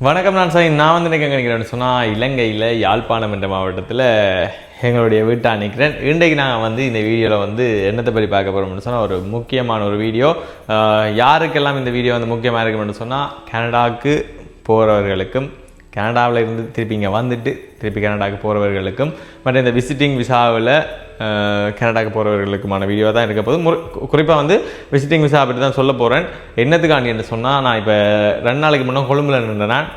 வணக்கம் நான் சார் நான் வந்து எங்கே நினைக்கிறேன்னு சொன்னால் இலங்கையில் யாழ்ப்பாணம் என்ற மாவட்டத்தில் எங்களுடைய வீட்டாக நிற்கிறேன் இன்றைக்கு நான் வந்து இந்த வீடியோவில் வந்து என்னத்தை பற்றி பார்க்க போகிறோம்னு சொன்னால் ஒரு முக்கியமான ஒரு வீடியோ. யாருக்கெல்லாம் இந்த வீடியோ வந்து முக்கியமாக இருக்கும்னு சொன்னால் கனடாவுக்கு போகிறவர்களுக்கும் கனடாவில் இருந்து திருப்பி இங்கே வந்துட்டு திருப்பி கனடாவுக்கு போகிறவர்களுக்கும் மற்ற இந்த விசிட்டிங் விசாவில் கனடாக்கு போகிறவர்களுக்குமான வீடியோ தான் இருக்க போது முறை குறிப்பாக வந்து விசிட்டிங் விசா பற்றி தான் சொல்ல போகிறேன் என்னத்துக்காண்டி என்று சொன்னால் நான் இப்போ ரெண்டு நாளைக்கு முன்னே கொழும்புல நின்றேன்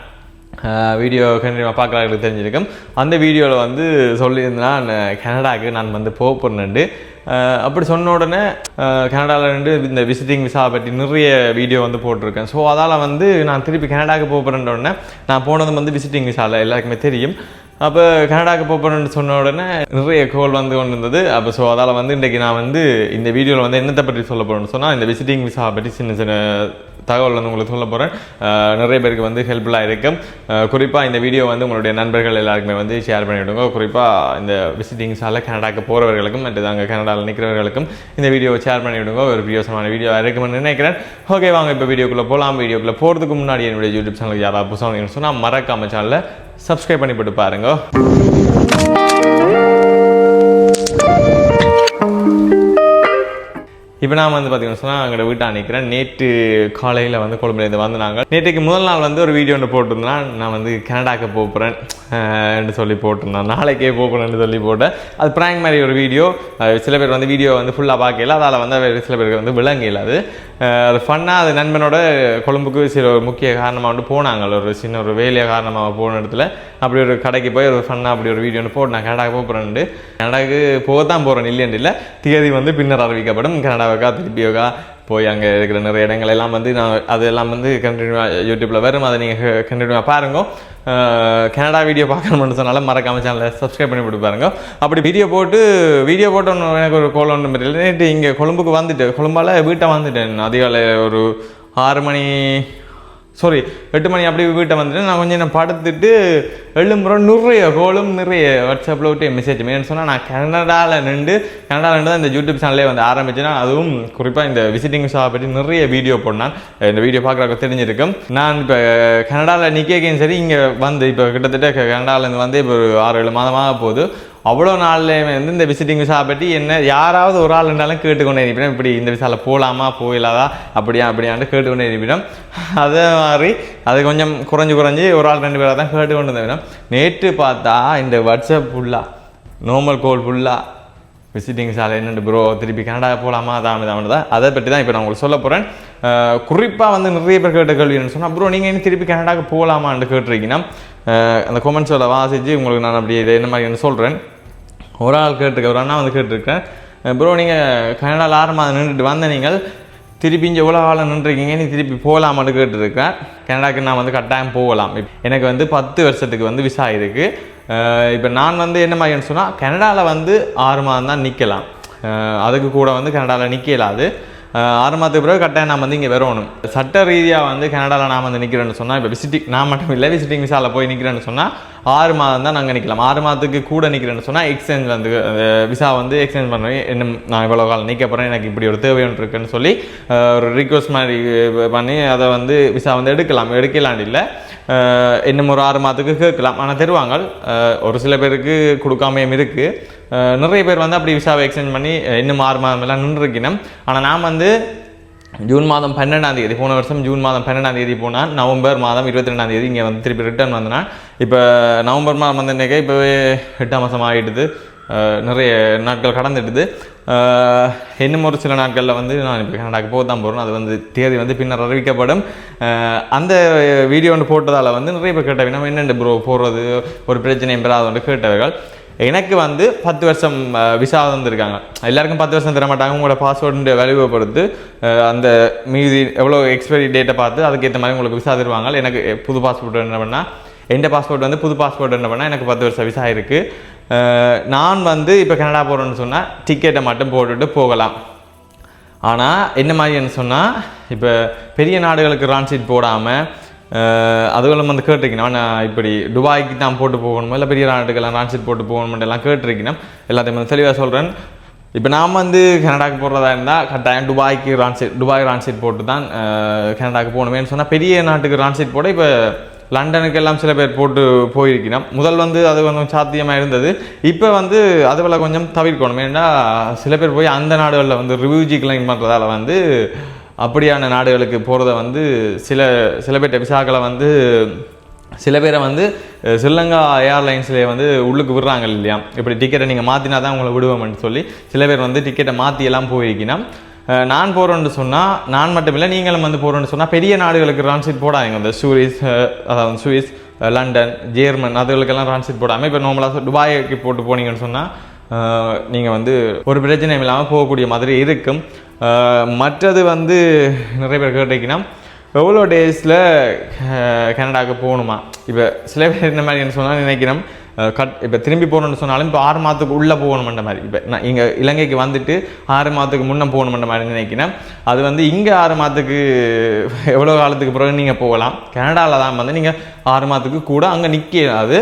வீடியோ கண்டிப்பாக பார்க்கறவங்களுக்கு தெரிஞ்சிருக்கும். அந்த வீடியோவில் வந்து சொல்லியிருந்தேன் நான் நான் வந்து போக போகிறேன்ண்டு அப்படி சொன்ன உடனே கனடாவில் இருந்து இந்த விசிட்டிங் விசா பற்றி நிறைய வீடியோ வந்து போட்டிருக்கேன். ஸோ அதால் வந்து நான் திருப்பி கனடாவுக்கு போக உடனே நான் போனதும் வந்து விசிட்டிங் விசாவில் எல்லாருக்குமே தெரியும். அப்போ கனடாக்கு போகிறேன்னு சொன்ன உடனே நிறைய கோல் வந்து கொண்டு இருந்தது அப்போ ஸோ அதால் வந்து இன்றைக்கி நான் வந்து இந்த வீடியோவில் வந்து என்னத்தை பற்றி சொல்ல போகிறேன்னு சொன்னால் இந்த விசிட்டிங் விசா பற்றி சின்ன சின்ன தகவல் வந்து உங்களுக்கு சொல்ல போகிறேன் நிறைய பேருக்கு வந்து ஹெல்ப்ஃபுல்லாக இருக்கும். குறிப்பாக இந்த வீடியோ வந்து உங்களுடைய நண்பர்கள் எல்லாருக்குமே வந்து ஷேர் பண்ணிவிடுங்க. குறிப்பாக இந்த விசிட்டிங் விசாவில் கனடாக்கு போகிறவர்களுக்கும் மற்றது அங்கே கனடாவில் நிற்கிறவர்களுக்கும் இந்த வீடியோவை ஷேர் பண்ணிவிடுங்க. ஒரு பிரியோசமான வீடியோ இருக்கும்னு நினைக்கிறேன். ஓகே வாங்க இப்போ வீடியோக்குள்ளே போகலாம் வீடியோக்குள்ளே போகிறதுக்கு முன்னாடி என்னுடைய யூடியூப் சேனலுக்கு யாராவது புதுசாக சொன்னால் மறக்காம சேனலில் சப்ஸ்கிரைப் பண்ணி போட்டு பாருங்க. இப்போ நான் வந்து பார்த்தீங்கன்னா சொன்னால் எங்களோட வீட்டை நிற்கிறேன் நேற்று காலையில் வந்து கொழும்புலேருந்து வந்து நாங்கள் நேற்றுக்கு முதல் நாள் வந்து ஒரு வீடியோ ஒன்று போட்டிருந்தேன். நான் வந்து கனடாக்கு போகிறேன் என்று சொல்லி போட்டிருந்தேன். நாளைக்கே போகிறேன்னு சொல்லி போட்டேன். அது ப்ராங்க் மாதிரி ஒரு வீடியோ. சில பேர் வந்து வீடியோ வந்து ஃபுல்லாக பார்க்கல அதால் வந்து சில பேருக்கு வந்து விளங்கல அது. அது ஃபன்னாக அது நண்பனோட கொழும்புக்கு சில ஒரு முக்கிய காரணமாக வந்து போனாங்க. ஒரு சின்ன ஒரு வேலையை காரணமாக போன இடத்துல அப்படி ஒரு கடைக்கு போய் ஒரு ஃபன்னாக அப்படி ஒரு வீடியோ ஒன்று போட்டு நான் கனடாக்கு போகிறேன்ட்டு கனடாக்கு போக தான் போகிறேன் இல்லைன்னு இல்லை தேதி வந்து பின்னர் அறிவிக்கப்படும். இருக்கா திருப்பி யோகா போய் அங்கே இருக்கிற நிறைய இடங்கள் எல்லாம் வந்து நான் அதெல்லாம் வந்து கண்டினியூவாக யூடியூப்பில் வரும். அதை நீங்கள் கண்டினியூவாக பாருங்க. கனடா வீடியோ பார்க்கணும்னு சொன்னாலும் மறக்காம சேனலை சப்ஸ்கிரைப் பண்ணி போட்டு பாருங்க. அப்படி வீடியோ போட்டு வீடியோ போட்டு ஒன்று எனக்கு ஒரு கோல் ஒன்று தெரியல நேற்று இங்கே கொழும்புக்கு வந்துட்டு கொழும்பால் வீட்டை வந்துட்டேன். அதிகாலை ஒரு ஆறு மணி சாரி எட்டு மணி அப்படி வீட்டை வந்துட்டு நான் கொஞ்சம் நான் படுத்துட்டு எழும்புறோம். நிறைய கோலும் நிறைய வாட்ஸ்அப்பில் விட்டு மெசேஜ் மெயின் சொன்னால் நான் கனடாவில் நின்று கனடாவில் நின்று தான் இந்த யூடியூப் சேனலே வந்து ஆரம்பிச்சேன்னா அதுவும் குறிப்பாக இந்த விசிட்டிங் ஷாப் பற்றி நிறைய வீடியோ போடணும் இந்த வீடியோ பார்க்குறவங்க தெரிஞ்சிருக்கும். நான் இப்போ கனடாவில் நிற்கேன் சரி இங்கே வந்து இப்போ கிட்டத்தட்ட கனடாவிலேருந்து வந்து இப்போ ஒரு ஆறு ஏழு மாதமாக போகுது. அவ்வளோ நாள்லேயுமே வந்து இந்த விசிட்டிங் விசா பற்றி என்ன யாராவது ஒரு ஆள் இருந்தாலும் கேட்டுக்கொண்டே இருப்பினோம் இப்படி இந்த விசாவில் போகலாமா போயிடாதா அப்படியா அப்படியான்ட்டு கேட்டுக்கொண்டே இருப்பினோம் அதே மாதிரி அது கொஞ்சம் குறைஞ்சு குறைஞ்சி ஒரு ஆள் ரெண்டு பேராக தான் கேட்டுக்கொண்டு இருந்தோம் நேற்று பார்த்தா இந்த வாட்ஸ்அப் ஃபுல்லாக நார்மல் கோல் ஃபுல்லாக விசிட்டிங் சாலை என்னென்று ப்ரோ திருப்பி கனடா போகலாமா தாமி தான். அதை பற்றி தான் இப்போ நான் உங்களுக்கு சொல்ல போகிறேன் குறிப்பாக வந்து நிறைய பேர் கேட்ட கேள்வி என்ன சொன்னால் ப்ரோ நீங்கள் இன்னும் திருப்பி கனடாவுக்கு போகலாமான்னு கேட்டிருக்கீங்கன்னா அந்த கொமெண்ட்ஸில் வாசித்து உங்களுக்கு நான் அப்படி இதை என்ன மாதிரி சொல்கிறேன் ஒரு ஆள் கேட்டிருக்க ஒரு அண்ணா வந்து கேட்டிருக்கேன் ப்ரோ நீங்கள் கனடாவில் ஆறு மாதம் நின்றுட்டு வந்த நீங்கள் திருப்பி இங்கே எவ்வளோ நின்றுருக்கீங்க நீ திருப்பி போகலாமான்னு கேட்டிருக்கேன் கனடாக்கு நான் வந்து கட்டாயம் போகலாம். எனக்கு வந்து பத்து வருஷத்துக்கு வந்து விசா இருக்குது இப்போ நான் வந்து என்ன மாதிரின்னு சொன்னால் கனடாவில் வந்து ஆறு மாதம் தான் நிற்கலாம் அதுக்கு கூட வந்து கனடாவில் நிற்கலாது ஆறு மாதத்துக்கு பிறகு கட்டாயம் நான் வந்து இங்கே வரணும் சட்ட ரீதியாக வந்து கனடாவில் நான் வந்து நிற்கிறேன்னு சொன்னால் இப்போ விசிட்டிங் நான் மட்டும் இல்லை விசிட்டிங் விசாவில் போய் நிற்கிறேன்னு சொன்னால் ஆறு மாதம் தான் நாங்கள் நிற்கலாம் ஆறு மாதத்துக்கு கூட நிற்கிறேன்னு சொன்னால் எக்ஸ்சேஞ்ச் வந்து விசா வந்து எக்ஸ்சேஞ்ச் பண்ணுவேன் என்ன நான் இவ்வளோ காலம் நிற்க போகிறேன் எனக்கு இப்படி ஒரு தேவை ஒன்று இருக்குன்னு சொல்லி ஒரு ரிக்வஸ்ட் மாதிரி பண்ணி அதை வந்து விசா வந்து எடுக்கலாம். எடுக்கலான்னு இல்லை. இன்னும் ஒரு ஆறு மாதத்துக்கு கேட்கலாம். ஆனால் தருவாங்க. ஒரு சில பேருக்கு கொடுக்காமையும் இருக்குது நிறைய பேர் வந்து அப்படி விசாவை எக்ஸ்சேஞ்ச் பண்ணி இன்னும் ஆறு மாதம் எல்லாம் நின்றுருக்கணும் ஆனால் நான் வந்து ஜூன் மாதம் பன்னெண்டாம் தேதி போன வருஷம் ஜூன் மாதம் பன்னெண்டாம் தேதி போனால் நவம்பர் மாதம் இருபத்தி ரெண்டாம் தேதி இங்கே வந்து திருப்பி ரிட்டர்ன் வந்தேன்னா. இப்போ நவம்பர் மாதம் வந்து இன்றைக்கி இப்போவே எட்டாம் மாதம் ஆகிடுது நிறைய நாட்கள் கடந்துடுது. இன்னும் ஒரு சில நாட்களில் வந்து நான் இப்போ கனடாக்கு போக தான் போகிறேன் அது வந்து தேதி வந்து பின்னர் அறிவிக்கப்படும். அந்த வீடியோ ஒன்று போட்டதால் வந்து நிறைய பேர் கேட்டவங்க நம்ம என்னென்ன ப்ரோ போடுறது ஒரு பிரச்சனையும் பெறாத ஒன்று கேட்டவர்கள் எனக்கு வந்து பத்து வருஷம் விசா தந்துருக்காங்க. எல்லாருக்கும் பத்து வருஷம் தர மாட்டாங்க உங்களோட பாஸ்வேர்டு வேல்யூவை பொறுத்து அந்த மீதி எவ்வளோ எக்ஸ்பைரி டேட்டை பார்த்து அதுக்கேற்ற மாதிரி உங்களுக்கு விசா தருவாங்க. எனக்கு புது பாஸ்போர்ட் என்ன பண்ணால் எந்த பாஸ்போர்ட் வந்து புது பாஸ்போர்ட் என்ன பண்ணால் எனக்கு பத்து வருஷம் விசா இருக்குது நான் வந்து இப்போ கனடா போகிறேன்னு சொன்னால் டிக்கெட்டை மட்டும் போட்டுட்டு போகலாம். ஆனால் என்ன மாதிரின்னு சொன்னால் இப்போ பெரிய நாடுகளுக்கு ரான்சீட் போடாமல் அதுகளும் வந்து கேட்டிருக்கணும் நான் இப்படி துபாய்க்கு தான் போட்டு போகணுமா? இல்லை பெரிய நாட்டுக்கெல்லாம் ரான்சீட் போட்டு போகணுமெண்ட் எல்லாம் கேட்டிருக்கணும் எல்லாத்தையும் வந்து தெளிவாக சொல்கிறேன் இப்போ நாம் வந்து கனடாக்கு போடுறதா இருந்தால் கட்டாயம் துபாய்க்கு ரான்சீட் துபாய் ரான்சீட் போட்டு தான் கனடாக்கு போகணுமேன்னு சொன்னால் பெரிய நாட்டுக்கு ரான்சீட் போட இப்போ லண்டனுக்கு எல்லாம் சில பேர் போட்டு போயிருக்கணும் முதல் வந்து அது கொஞ்சம் சாத்தியமாக இருந்தது. இப்போ வந்து அதுபோல் கொஞ்சம் தவிர்க்கணும். ஏன்னா சில பேர் போய் அந்த நாடுகளில் வந்து ரிவ்யூஜி கிளைம் பண்ணுறதால வந்து அப்படியான நாடுகளுக்கு போகிறத வந்து சில சில பேர் விசாக்களை வந்து சில பேரை வந்து ஸ்ரீலங்கா ஏர்லைன்ஸ்லேயே வந்து உள்ளுக்கு விடுறாங்க இல்லையா? இப்படி டிக்கெட்டை நீங்கள் மாற்றினா தான் உங்களை விடுவோம்னு சொல்லி சில பேர் வந்து டிக்கெட்டை மாற்றி எல்லாம் போயிருக்கணும் நான் போகிறோன்னு சொன்னால் நான் மட்டும் இல்லை நீங்களும் வந்து போகிறோன்னு சொன்னால் பெரிய நாடுகளுக்கு டிரான்ஸ்லேட் போடாதீங்க. இந்த சுவிஸ் அதாவது சுவிஸ் லண்டன் ஜேர்மன் அதுகளுக்கெல்லாம் டிரான்ஸ்லேட் போடாமல் இப்போ நார்மலாக துபாய்க்கு போட்டு போனீங்கன்னு சொன்னால் நீங்கள் வந்து ஒரு பிரச்சனையும் இல்லாமல் போகக்கூடிய மாதிரி இருக்கும். மற்றது வந்து நிறைய பேர் கேட்டீங்கன்னா எவ்வளோ டேஸில் கனடாவுக்கு போகணுமா? இப்போ சில பேர் என்ன மாதிரி என்ன சொன்னால் நினைக்கிறோம் கட் இப்போ திரும்பி போகணும்னு சொன்னாலும் இப்போ ஆறு மாதத்துக்கு உள்ளே போகணுமென்ற மாதிரி. இப்போ நான் இங்கே இலங்கைக்கு வந்துட்டு ஆறு மாதத்துக்கு முன்னே போகணுமென்ற மாதிரி நினைக்கிறேன். அது வந்து இங்கே ஆறு மாதத்துக்கு எவ்வளோ காலத்துக்கு பிறகு நீங்கள் போகலாம்? கனடாவில் தான் வந்து நீங்கள் ஆறு மாதத்துக்கு கூட அங்கே நிற்காது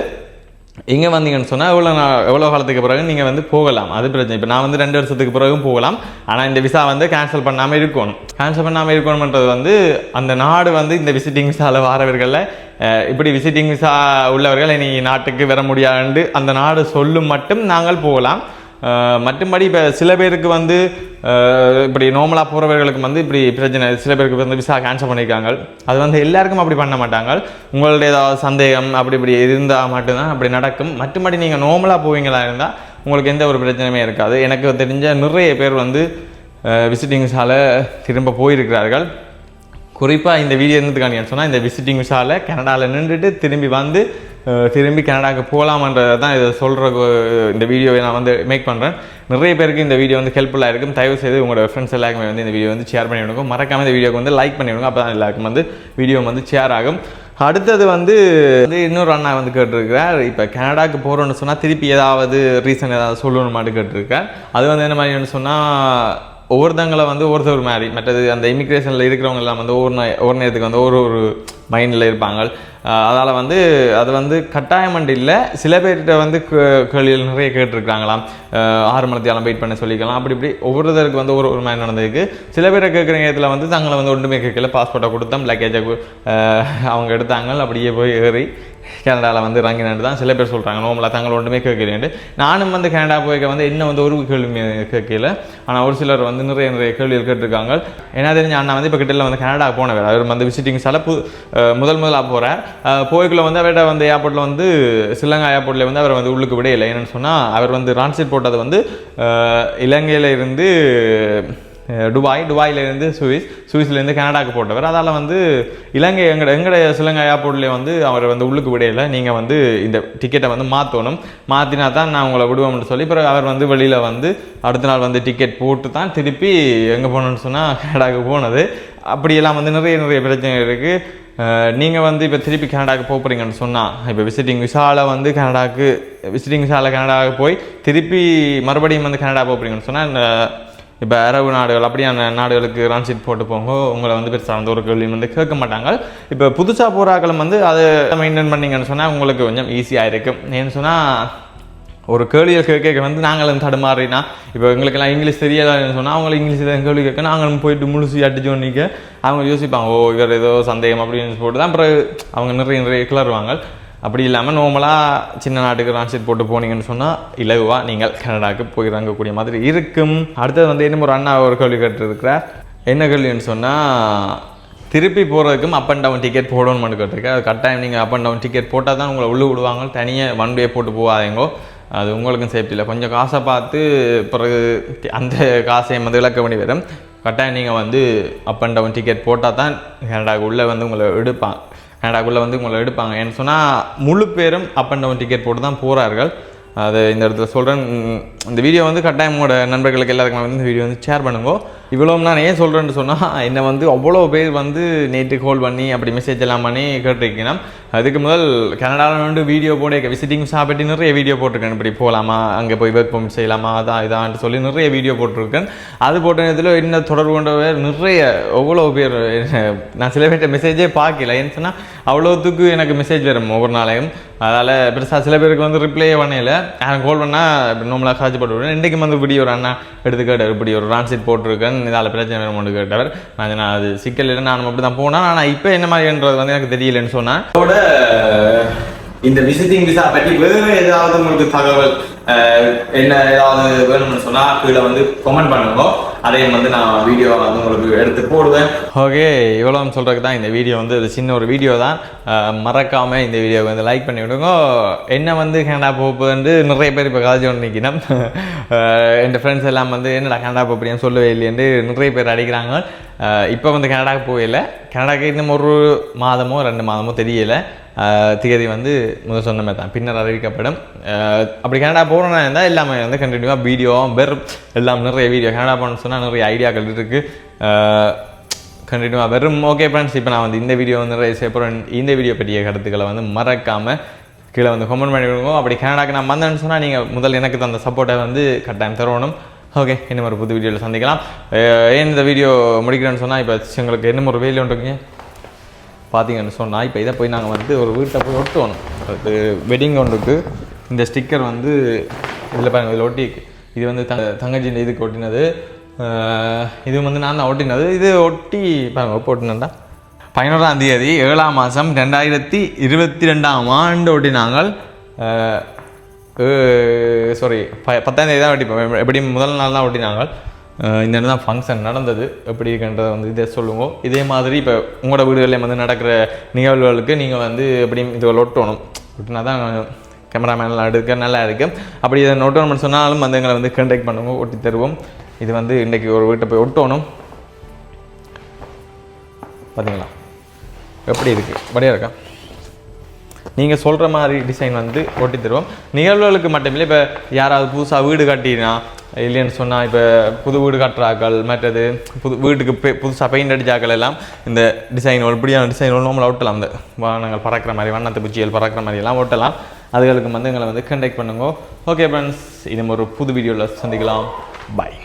இங்கே வந்தீங்கன்னு சொன்னால் எவ்வளோ நா- எவ்வளோ காலத்துக்கு பிறகு நீங்கள் வந்து போகலாம்? அது பிரச்சனை. இப்போ நான் வந்து ரெண்டு வருஷத்துக்கு பிறகும் போகலாம். ஆனால் இந்த விசா வந்து கேன்சல் பண்ணாமல் இருக்கணும். கேன்சல் பண்ணாமல் இருக்கணும்ன்றது வந்து அந்த நாடு வந்து இந்த விசிட்டிங் விசாவில் வாரவர்களில் இப்படி விசிட்டிங் விசா உள்ளவர்கள் இனி நாட்டுக்கு வர முடியாதுன்னு அந்த நாடு சொல்லும் மட்டும் நாங்கள் போகலாம். மற்றும்படி இப்போ சில பேருக்கு வந்து இப்படி நார்மலாக போகிறவர்களுக்கு வந்து இப்படி பிரச்சனை சில பேருக்கு வந்து விசா கேன்சல் பண்ணியிருக்காங்க அது வந்து எல்லாருக்கும் அப்படி பண்ண மாட்டாங்க. உங்களுடைய ஏதாவது சந்தேகம் அப்படி இப்படி இருந்தால் மட்டும்தான் அப்படி நடக்கும். மற்றும்படி நீங்கள் நார்மலாக போவீங்களா இருந்தால் உங்களுக்கு எந்த ஒரு பிரச்சனையுமே இருக்காது. எனக்கு தெரிஞ்ச நிறைய பேர் வந்து விசிட்டிங் விசால திரும்ப போயிருக்கிறார்கள். குறிப்பாக இந்த வீடியோ இருந்ததுக்கான சொன்னால் இந்த விசிட்டிங் விசாவில் கனடாவில் நின்றுட்டு திரும்பி வந்து திரும்பி கனடாவுக்கு போகலாமன்றதை தான் இதை சொல்கிற இந்த வீடியோவை நான் வந்து மேக் பண்ணுறேன் நிறைய பேருக்கு இந்த வீடியோ வந்து ஹெல்ப்ஃபுல்லாக இருக்கும். தயவு செய்து உங்களோட ஃப்ரெண்ட்ஸ் எல்லாருக்குமே வந்து இந்த வீடியோ வந்து ஷேர் பண்ணி விடுங்க. மறக்காம இந்த வீடியோக்கு வந்து லைக் பண்ணி விடுங்க. அப்போ தான் எல்லாருக்கும் வந்து வீடியோ வந்து ஷேர் ஆகும். அடுத்தது வந்து வந்து இன்னொரு அண்ணா வந்து கேட்டிருக்கிறார். இப்போ கனடாக்கு போகிறோன்னு சொன்னால் திருப்பி ஏதாவது ரீசன் ஏதாவது சொல்லணுமாட்டு கேட்டிருக்கார். அது வந்து என்ன மாதிரின்னு சொன்னால் ஒவ்வொருத்தங்களை வந்து ஒருத்தர் மாதிரி. மற்றது அந்த இமிக்ரேஷனில் இருக்கிறவங்க எல்லாம் வந்து ஒவ்வொரு நே- ஒவ்வொரு நேரத்துக்கு வந்து ஒரு ஒரு மைண்டில் இருப்பாங்க. அதால் வந்து அது வந்து கட்டாயமண்டு இல்லை. சில பேர்கிட்ட வந்து கேள்விகள் நிறைய கேட்டிருக்காங்களாம் ஆறு மணத்தியாலம் வெயிட் பண்ண சொல்லிக்கலாம். அப்படி இப்படி ஒவ்வொருத்தருக்கு வந்து ஒரு ஒரு மாதிரி நடந்திருக்கு. சில பேரை கேட்குற இடத்துல வந்து தங்களை வந்து ஒன்றுமே கேட்கல. பாஸ்போர்ட்டை கொடுத்தோம் லக்கேஜை அவங்க எடுத்தாங்க. அப்படியே போய் ஏறி கனடாவில் வந்து இறங்கினு தான். சில பேர் சொல்கிறாங்க நோமலாக தாங்கள் ஒன்றுமே கேட்கலேன்ட்டு. நானும் வந்து கனடா போய்க்க வந்து என்ன வந்து ஒரு கேள்வி கேட்கல. ஆனால் ஒரு சிலர் வந்து நிறைய நிறைய கேள்விகள் கேட்டிருக்காங்க. ஏன்னா தெரிஞ்ச அண்ணா வந்து இப்போ கிட்ட வந்து கனடா போனவர். அவர் வந்து விசிட்டிங் சில பு முதல் முதலாக போகிறார் போய்க்குள்ள வந்து அவர்கிட்ட வந்து ஏர்போர்ட்டில் வந்து சிலங்கா ஏர்போர்ட்டில் வந்து அவர் வந்து உள்ளுக்கு விடையில்லை என்னென்னு சொன்னால் அவர் வந்து டிரான்ஸ்லேட் போட்டது வந்து இலங்கையில் இருந்து டுபாய் டுபாயிலேருந்து சுவிஸ் சுவிஸ்லேருந்து கனடாக்கு போட்டவர். அதால் வந்து இலங்கை எங்கட எங்கட சிலங்கை ஏர்போர்ட்லேயே வந்து அவர் வந்து உள்ளுக்கு விடையில. நீங்கள் வந்து இந்த டிக்கெட்டை வந்து மாற்றணும் மாற்றினா தான் நான் உங்களை விடுவோம்னு சொல்லி பிறகு அவர் வந்து வெளியில் வந்து அடுத்த நாள் வந்து டிக்கெட் போட்டு தான் திருப்பி எங்கே போகணுன்னு சொன்னால் கனடாக்கு போனது. அப்படியெல்லாம் வந்து நிறைய நிறைய பிரச்சனை இருக்குது நீங்கள் வந்து இப்போ திருப்பி கனடாவுக்கு போக போகிறீங்கன்னு சொன்னால் இப்போ விசிட்டிங் விசாவில் வந்து கனடாவுக்கு விசிட்டிங் விசாவில் கனடாவுக்கு போய் திருப்பி மறுபடியும் வந்து கனடா போக போகிறீங்கன்னு சொன்னால் இப்போ அரபு நாடுகள் அப்படியான நாடுகளுக்கு ரான்சீட் போட்டு போங்க உங்களை வந்து பெருசாக வந்து ஒரு கேள்வி வந்து கேட்க மாட்டாங்க. இப்போ புதுசாக போகிறாக்களும் வந்து அதை மெயின்டைன் பண்ணீங்கன்னு சொன்னால் உங்களுக்கு கொஞ்சம் ஈஸியாக இருக்கும். ஏன்னு சொன்னால் ஒரு கேள்வியை கேட்க வந்து நாங்களும் தடுமாறினா இப்போ எங்களுக்கெல்லாம் இங்கிலீஷ் தெரியலன்னு சொன்னால் அவங்களுக்கு இங்கிலீஷ் தான் கேள்வி கேட்க நாங்களும் போயிட்டு முழுசி அடிச்சு நிற்க அவங்க யோசிப்பாங்க ஓ இவர் ஏதோ சந்தேகம் அப்படின்னு போட்டு தான் அப்புறம் அவங்க நிறைய நிறைய கிளறுவாங்க. அப்படி இல்லாமல் நார்மலாக சின்ன நாட்டுக்கு ரான்சீட் போட்டு போனீங்கன்னு சொன்னால் இலகுவாக நீங்கள் கனடாவுக்கு போயிறங்கக்கூடிய மாதிரி இருக்கும். அடுத்தது வந்து இன்னும் ஒரு அண்ணா ஒரு கேள்வி கேட்டிருக்கிறார். என்ன கேள்வின்னு சொன்னால் திருப்பி போகிறதுக்கும் அப் அண்ட் டவுன் டிக்கெட் போடணும்னு கேட்டிருக்கேன் அது கட்டாயம் நீங்கள் அப் அண்ட் டவுன் டிக்கெட் போட்டால் தான் உங்களை உள்ளே விடுவாங்க. தனியாக ஒன் வே போட்டு போகாதீங்கோ. அது உங்களுக்கும் சேஃப்டி இல்லை. கொஞ்சம் காசை பார்த்து பிறகு அந்த காசையும் வந்து இழக்க வேண்டி வரும். கட்டாயம் நீங்கள் வந்து அப் அண்ட் டவுன் டிக்கெட் போட்டால் தான் கனடாவுக்கு உள்ளே வந்து உங்களை எடுப்பான் கனடாக்குள்ளே வந்து உங்களை எடுப்பாங்க? ஏன்னு சொன்னால் முழு பேரும் அப் அண்ட் டவுன் டிக்கெட் போட்டு தான் போகிறார்கள் அது இந்த இடத்துல சொல்கிறேன் இந்த வீடியோ வந்து கட்டாயம் உங்களோட நண்பர்களுக்கு எல்லாருக்குமே வந்து இந்த வீடியோ வந்து ஷேர் பண்ணுங்க. இவ்வளோ நான் ஏன் சொல்கிறேன்னு சொன்னால் என்னை வந்து அவ்வளோ பேர் வந்து நேற்று கால் பண்ணி அப்படி மெசேஜ் எல்லாம் பண்ணி கேட்டிருக்கீங்கன்னா அதுக்கு முதல் கனடாவில் வந்து வீடியோ போட விசிட்டிங் சாப்பிட்டு நிறைய வீடியோ போட்டிருக்கேன். இப்படி போகலாமா அங்கே போய் ஒர்க் பர்மிட் செய்யலாமா? அதான் இதான்ட்டு சொல்லி நிறைய வீடியோ போட்டிருக்கேன். அது போட்ட இதில் என்ன தொடர்பு கொண்டவர் நிறைய அவ்வளோ பேர் நான் சில பேர்கிட்ட மெசேஜே பார்க்கல. ஏன்னு சொன்னால் அவ்வளோத்துக்கு எனக்கு மெசேஜ் வரும் ஒவ்வொரு நாளையும். அதனால் பெருசாக சில பேருக்கு வந்து ரிப்ளே பண்ணல. நான் கால் பண்ணால் நம்மளாக நார்மலாக போட்டு விடுவேன். இன்றைக்கு வந்து இப்படி ஒரு அண்ணா எடுத்துக்காட்டு இப்படி ஒரு ரான்சீட் போட்டிருக்கேன். கேட்டவன் இதால் பிரச்சனை வேணும் ஒன்று கேட்டவர் நான் நான் அது சிக்கல் இல்லை நான் அப்படி தான் போனேன். ஆனால் இப்போ என்ன மாதிரின்றது வந்து எனக்கு தெரியலன்னு சொன்னேன் அதோட இந்த விசிட்டிங் விசா பற்றி வேறு ஏதாவது உங்களுக்கு தகவல் என்ன ஏதாவது வேணும்னு சொன்னால் கீழே வந்து கமெண்ட் பண்ணுங்க. அதையும் வந்து நான் வீடியோ வந்து உங்களுக்கு எடுத்து போடுவேன். ஓகே இவ்வளோ சொல்கிறதுக்கு தான் இந்த வீடியோ வந்து ஒரு சின்ன ஒரு வீடியோ தான். மறக்காமல் இந்த வீடியோவை வந்து லைக் பண்ணி விடுங்க. என்ன வந்து கேனடா போகுது நிறைய பேர் இப்போ காலேஜ் ஒன்று நிற்கணும் என் ஃப்ரெண்ட்ஸ் எல்லாம் வந்து என்னடா கனடா போப்படியான்னு சொல்லவே இல்லையென்று நிறைய பேர் அடிக்கிறாங்க. இப்போ வந்து கனடாக்கு போகல கனடாக்கு இன்னும் ஒரு மாதமோ ரெண்டு மாதமோ தெரியலை. திகதி வந்து முதல் சொன்ன மாதிரி தான். பின்னர் அறிவிக்கப்படும். அப்படி கனடா போகிறோன்னா இருந்தால் எல்லாமே வந்து கண்டினியூவாக வீடியோ பெர் எல்லாம் நிறைய வீடியோ கனடா போகணும்னு சொன்னால் நிறைய ஐடியாக்கள் இருக்குது கண்டினியூவாக வெறும் ஓகே ஃப்ரெண்ட்ஸ் இப்போ நான் வந்து இந்த வீடியோ வந்து நிறைய செய்யப்படுறேன் இந்த வீடியோ பற்றிய கருத்துக்களை வந்து மறக்காமல் கீழே வந்து கமெண்ட் பண்ணி விடுங்க. அப்படி கனடாக்கு நான் வந்தேன்னு சொன்னால் நீங்கள் முதல் எனக்கு தந்த சப்போர்ட்டை வந்து கட்டாயம் தரணும். ஓகே இன்னும் ஒரு புது வீடியோவில் சந்திக்கலாம். ஏன் இந்த வீடியோ முடிக்கிறேன்னு சொன்னால் இப்போ உங்களுக்கு என்ன ஒரு வேலை இருக்குங்க பார்த்தீங்கன்னு சொன்னால் இப்போ இதை போய் நாங்கள் வந்து ஒரு வீட்டை போய் ஒட்டுவோம் அது வெட்டிங் ஒன்றுக்கு இந்த ஸ்டிக்கர் வந்து இதில் பாருங்க இதில் ஒட்டி இது வந்து தங்க தங்கச்சியின் இதுக்கு ஒட்டினது. இது வந்து நான் தான் ஒட்டினது. இது ஒட்டி பாருங்க எப்போ ஒட்டினேன்டா பதினோராம் தேதி ஏழாம் மாதம் ரெண்டாயிரத்தி இருபத்தி ரெண்டாம் ஆண்டு ஒட்டினாங்க சாரி பத்தாம் தேதி தான் ஒட்டி எப்படி முதல் நாள் தான் ஒட்டினாங்க இந்த இடம் தான் ஃபங்க்ஷன் நடந்தது. எப்படி இருக்குன்றதை வந்து இதை சொல்லுவோம். இதே மாதிரி இப்போ உங்களோட வீடுகளில் வந்து நடக்கிற நிகழ்வுகளுக்கு நீங்கள் வந்து எப்படியும் இதை ஒட்டணும் ஒட்டினா தான் கேமராமேன்லாம் எடுக்க நல்லா இருக்குது அப்படி இதை ஒட்டணும்னு சொன்னாலும் வந்து எங்களை வந்து கண்டெக்ட் பண்ணுவோம் ஒட்டி தருவோம். இது வந்து இன்றைக்கி ஒரு வீட்டை போய் ஒட்டணும் பார்த்தீங்களா எப்படி இருக்குது படியாக இருக்கா? நீங்கள் சொல்கிற மாதிரி டிசைன் வந்து ஒட்டி தருவோம். நிகழ்வுகளுக்கு மட்டுமில்லை இப்போ யாராவது புதுசாக வீடு கட்டினா இல்லைன்னு சொன்னால் இப்போ புது வீடு கட்டுறாக்கள் மற்றது புது வீட்டுக்கு பெ புதுசாக பெயிண்ட் அடிச்சாக்கள் எல்லாம் இந்த டிசைன் இப்படியான டிசைன் நம்மளை ஒட்டலாம் இந்த வானங்கள் பறக்கிற மாதிரி வண்ணத்து பூச்சிகள் பறக்கிற மாதிரி எல்லாம் ஒட்டலாம் அதுகளுக்கு வந்து எங்களை வந்து கண்டெக்ட் பண்ணுங்க. ஓகே ஃப்ரெண்ட்ஸ் இது ஒரு புது வீடியோவில் சந்திக்கலாம். பாய்